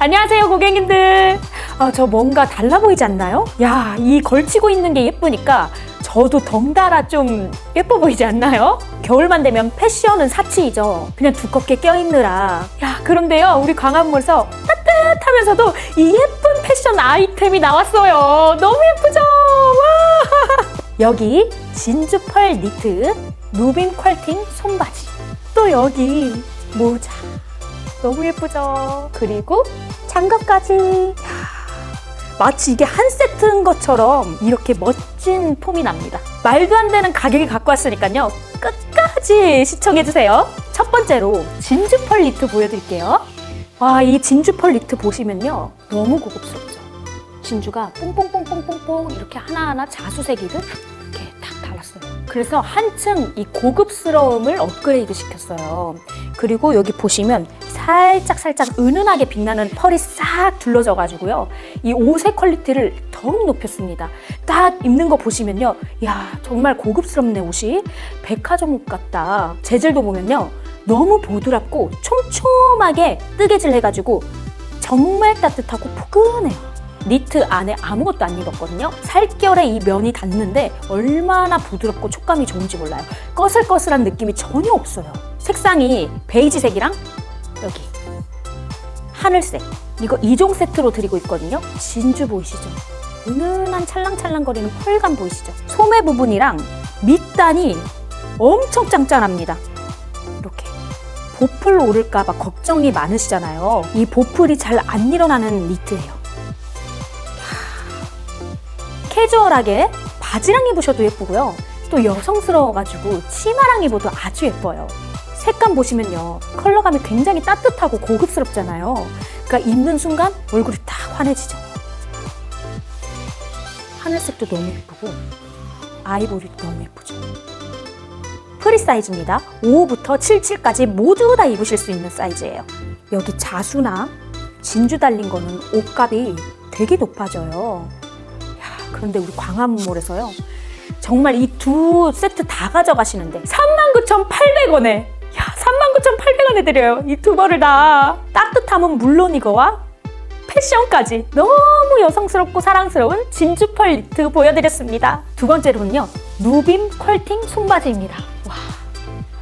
안녕하세요, 고객님들. 아, 저 뭔가 달라 보이지 않나요? 야, 이 걸치고 있는 게 예쁘니까 저도 덩달아 좀 예뻐 보이지 않나요? 겨울만 되면 패션은 사치이죠. 그냥 두껍게 껴입느라. 야, 그런데요, 우리 광화문에서 따뜻하면서도 이 예쁜 패션 아이템이 나왔어요. 너무 예쁘죠? 와! 여기 진주 펄 니트, 누빔 퀄팅 손바지. 또 여기 모자. 너무 예쁘죠? 그리고 장갑까지. 야, 마치 이게 한 세트인 것처럼 이렇게 멋진 폼이 납니다. 말도 안 되는 가격이 갖고 왔으니까요. 끝까지 시청해주세요. 첫 번째로 진주펄 니트 보여드릴게요. 와, 이 진주펄 니트 보시면요. 너무 고급스럽죠? 진주가 뽕뽕뽕뽕뽕뽕 이렇게 하나하나 자수색이듯. 그래서 한층 이 고급스러움을 업그레이드 시켰어요. 그리고 여기 보시면 살짝 살짝 은은하게 빛나는 펄이 싹 둘러져 가지고요. 이 옷의 퀄리티를 더욱 높였습니다. 딱 입는 거 보시면요. 야, 정말 고급스럽네 옷이. 백화점 옷 같다. 재질도 보면요. 너무 보드랍고 촘촘하게 뜨개질 해가지고 정말 따뜻하고 포근해요. 니트 안에 아무것도 안 입었거든요. 살결에 이 면이 닿는데 얼마나 부드럽고 촉감이 좋은지 몰라요. 꺼슬꺼슬한 느낌이 전혀 없어요. 색상이 베이지색이랑 여기 하늘색 이거 2종 세트로 드리고 있거든요. 진주 보이시죠? 은은한 찰랑찰랑거리는 펄감 보이시죠? 소매 부분이랑 밑단이 엄청 짱짱합니다. 이렇게 보풀 오를까봐 걱정이 많으시잖아요. 이 보풀이 잘 안 일어나는 니트예요. 캐주얼하게 바지랑 입으셔도 예쁘고요. 또 여성스러워가지고 치마랑 입어도 아주 예뻐요. 색감 보시면요. 컬러감이 굉장히 따뜻하고 고급스럽잖아요. 그러니까 입는 순간 얼굴이 딱 환해지죠. 하늘색도 너무 예쁘고 아이보리도 너무 예쁘죠. 프리 사이즈입니다. 5부터 77까지 모두 다 입으실 수 있는 사이즈예요. 여기 자수나 진주 달린 거는 옷값이 되게 높아져요. 야, 그런데 우리 광화문몰에서요. 정말 이 두 세트 다 가져가시는데 39,800원에 야, 39,800원에 드려요. 이 두 벌을 다 따뜻함은 물론 이거와 패션까지 너무 여성스럽고 사랑스러운 진주 펄 니트 보여드렸습니다. 두 번째로는요. 누빔 퀄팅 손바지입니다. 와,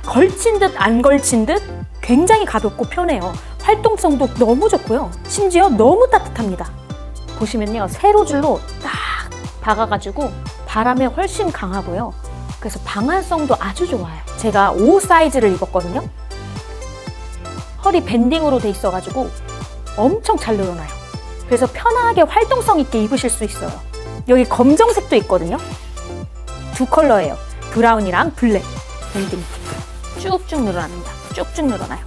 걸친 듯 안 걸친 듯 굉장히 가볍고 편해요. 활동성도 너무 좋고요. 심지어 너무 따뜻합니다. 보시면요. 세로줄로 딱 박아가지고 바람에 훨씬 강하고요. 그래서 방한성도 아주 좋아요. 제가 5 사이즈를 입었거든요. 허리 밴딩으로 돼 있어가지고 엄청 잘 늘어나요. 그래서 편하게 활동성 있게 입으실 수 있어요. 여기 검정색도 있거든요. 두 컬러예요. 브라운이랑 블랙 밴딩. 쭉쭉 늘어납니다. 쭉쭉 늘어나요.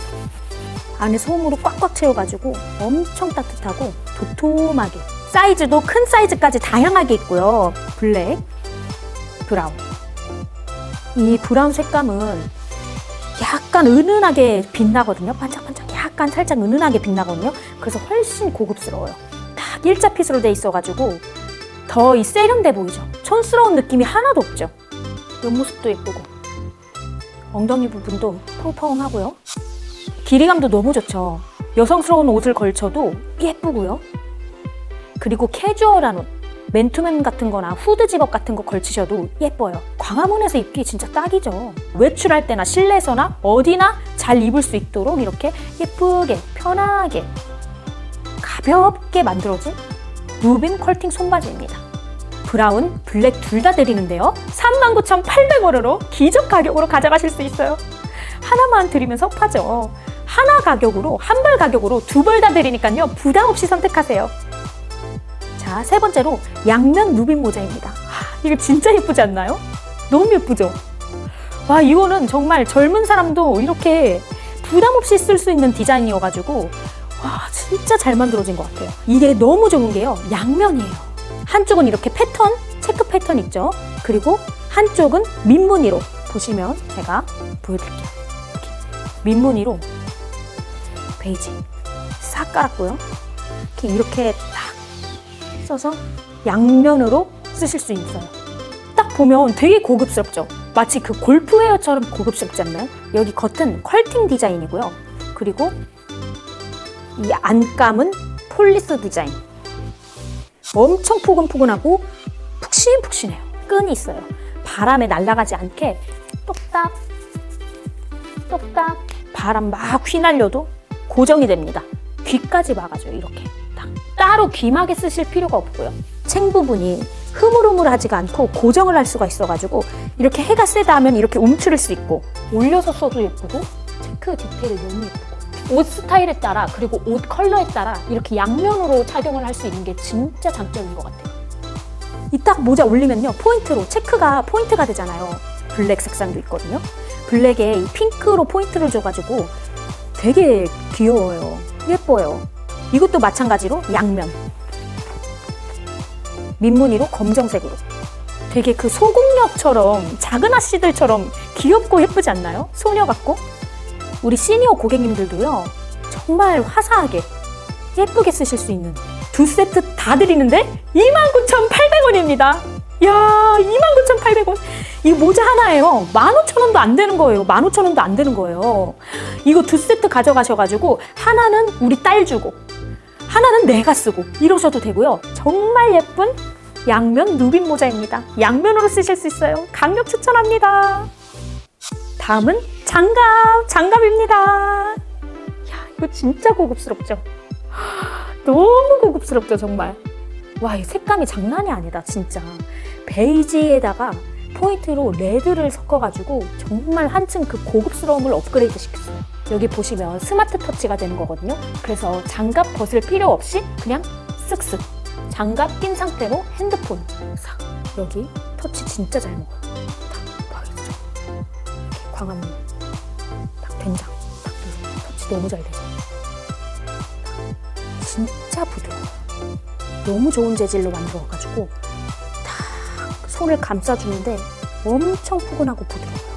안에 솜으로 꽉꽉 채워가지고 엄청 따뜻하고 도톰하게 사이즈도 큰 사이즈까지 다양하게 있고요. 블랙, 브라운. 이 브라운 색감은 약간 은은하게 빛나거든요. 반짝반짝 약간 살짝 은은하게 빛나거든요. 그래서 훨씬 고급스러워요. 딱 일자 핏으로 돼 있어가지고 더 이 세련돼 보이죠. 촌스러운 느낌이 하나도 없죠. 옆모습도 예쁘고 엉덩이 부분도 펑펑하고요. 길이감도 너무 좋죠. 여성스러운 옷을 걸쳐도 예쁘고요. 그리고 캐주얼한 옷, 맨투맨 같은 거나 후드 집업 같은 거 걸치셔도 예뻐요. 광화문에서 입기 진짜 딱이죠. 외출할 때나 실내에서나 어디나 잘 입을 수 있도록 이렇게 예쁘게, 편하게, 가볍게 만들어진 누빔 컬팅 손바지입니다. 브라운, 블랙 둘 다 드리는데요. 39,800원으로 기적 가격으로 가져가실 수 있어요. 하나만 드리면 섭하죠. 하나 가격으로, 한 벌 가격으로 두 벌 다 드리니까요. 부담 없이 선택하세요. 자, 세 번째로 양면 누빔 모자입니다. 하, 이거 진짜 예쁘지 않나요? 너무 예쁘죠? 와, 이거는 정말 젊은 사람도 이렇게 부담 없이 쓸 수 있는 디자인이어가지고, 와, 진짜 잘 만들어진 것 같아요. 이게 너무 좋은 게요. 양면이에요. 한쪽은 이렇게 패턴, 체크 패턴 있죠? 그리고 한쪽은 민무늬로 보시면 제가 보여드릴게요. 이렇게 민무늬로 베이지 싹 깔았고요. 이렇게 이렇게 딱 써서 양면으로 쓰실 수 있어요. 딱 보면 되게 고급스럽죠? 마치 그 골프웨어처럼 고급스럽지 않나요? 여기 겉은 퀄팅 디자인이고요. 그리고 이 안감은 폴리스 디자인. 엄청 포근포근하고 푹신푹신해요. 끈이 있어요. 바람에 날아가지 않게 똑딱, 똑딱 바람 막 휘날려도 고정이 됩니다. 귀까지 막아줘요. 이렇게 딱. 따로 귀마개 쓰실 필요가 없고요. 챙 부분이 흐물흐물하지가 않고 고정을 할 수가 있어가지고 이렇게 해가 세다 하면 이렇게 움츠릴 수 있고 올려서 써도 예쁘고 체크 디테일이 너무 예쁘고 옷 스타일에 따라 그리고 옷 컬러에 따라 이렇게 양면으로 착용을 할 수 있는 게 진짜 장점인 것 같아요. 이 딱 모자 올리면요 포인트로 체크가 포인트가 되잖아요. 블랙 색상도 있거든요. 블랙에 이 핑크로 포인트를 줘가지고 되게 귀여워요. 예뻐요. 이것도 마찬가지로 양면. 민무늬로 검정색으로. 되게 그 소공녀처럼 작은 아씨들처럼 귀엽고 예쁘지 않나요? 소녀 같고. 우리 시니어 고객님들도요. 정말 화사하게 예쁘게 쓰실 수 있는 두 세트 다 드리는데 29,800원입니다. 야, 29,800원. 이 모자 하나에요. 15,000원도 안 되는 거예요. 15,000원도 안 되는 거예요. 이거 두 세트 가져가셔가지고 하나는 우리 딸 주고 하나는 내가 쓰고 이러셔도 되고요. 정말 예쁜 양면 누빈 모자입니다. 양면으로 쓰실 수 있어요. 강력 추천합니다. 다음은 장갑, 장갑입니다. 야, 이거 진짜 고급스럽죠? 너무 고급스럽죠, 정말. 와, 이 색감이 장난이 아니다, 진짜. 베이지에다가 포인트로 레드를 섞어가지고 정말 한층 그 고급스러움을 업그레이드 시켰어요. 여기 보시면 스마트 터치가 되는 거거든요. 그래서 장갑 벗을 필요 없이 그냥 쓱쓱 장갑 낀 상태로 핸드폰 싹 여기 터치 진짜 잘 먹어요. 딱 보이시죠? 이렇게 광화문 딱 된장 딱 터치 너무 잘 되죠. 딱 진짜 부드러워. 너무 좋은 재질로 만들어가지고 딱 손을 감싸주는데 엄청 포근하고 부드러워요.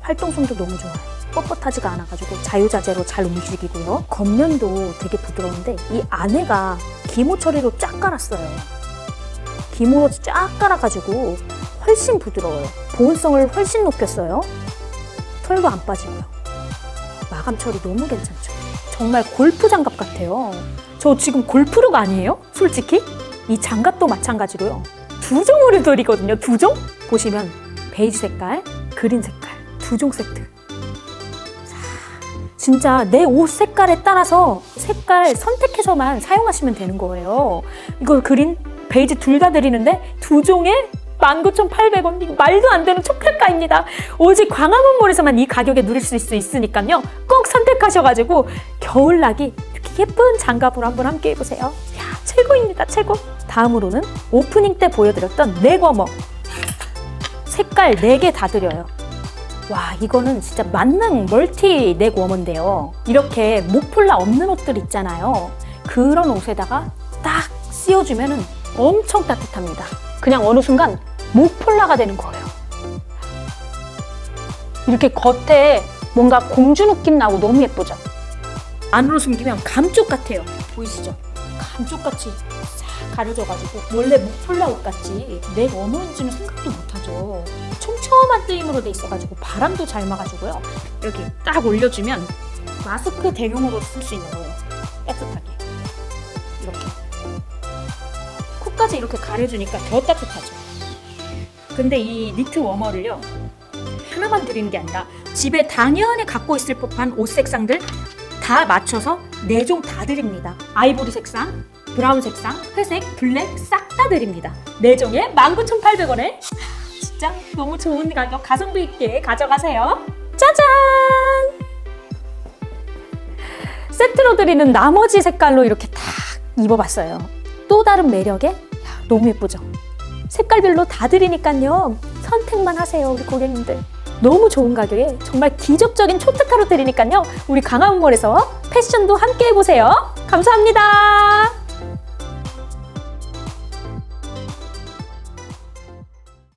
활동성도 너무 좋아요. 뻣뻣하지가 않아가지고 자유자재로 잘 움직이고요. 겉면도 되게 부드러운데 이 안에가 기모 처리로 쫙 깔았어요. 기모로 쫙 깔아가지고 훨씬 부드러워요. 보온성을 훨씬 높였어요. 털도 안 빠지고요. 마감 처리 너무 괜찮죠. 정말 골프 장갑 같아요. 저 지금 골프룩 아니에요? 솔직히? 이 장갑도 마찬가지로요. 두 종으로 드리거든요. 두 종? 보시면 베이지 색깔, 그린 색깔 두 종 세트. 진짜 내 옷 색깔에 따라서 색깔 선택해서만 사용하시면 되는 거예요. 이걸 그린 베이지 둘 다 드리는데 두 종에 19,800원. 이거 말도 안 되는 촉할가입니다. 오직 광화문몰에서만 이 가격에 누릴 수 있- 있으니까요. 꼭 선택하셔가지고 겨울나기 이렇게 예쁜 장갑으로 한번 함께 해보세요. 야 최고입니다. 최고. 다음으로는 오프닝 때 보여드렸던 넥워머. 색깔 4개 다 드려요. 와 이거는 진짜 만능 멀티 넥 워머인데요. 이렇게 목폴라 없는 옷들 있잖아요. 그런 옷에다가 딱 씌워주면은 엄청 따뜻합니다. 그냥 어느 순간 목폴라가 되는 거예요. 이렇게 겉에 뭔가 공주 느낌 나고 너무 예쁘죠? 안으로 숨기면 감쪽 같아요. 보이시죠? 감쪽같이 싹 가려져가지고 원래 목폴라 옷같이 넥 워머인지는 생각도 못하죠 촘촘한 뜨임으로 돼 있어가지고 바람도 잘 막아주고요. 여기 딱 올려주면 마스크 대용으로 쓸 수 있는 거예요. 따뜻하게 이렇게 코까지 이렇게 가려주니까 더 따뜻하죠. 근데 이 니트 워머를요 하나만 드리는 게 아니라 집에 당연히 갖고 있을 법한 옷 색상들 다 맞춰서 네 종 다 드립니다. 아이보리 색상, 브라운 색상, 회색, 블랙 싹 다 드립니다. 네 종에 19,800원에 진짜 너무 좋은 가격 가성비 있게 가져가세요. 짜잔! 세트로 드리는 나머지 색깔로 이렇게 딱 입어봤어요. 또 다른 매력에 야, 너무 예쁘죠? 색깔별로 다 드리니까요. 선택만 하세요, 우리 고객님들. 너무 좋은 가격에 정말 기적적인 초특가로 드리니까요. 우리 강화문몰에서 패션도 함께 해보세요. 감사합니다.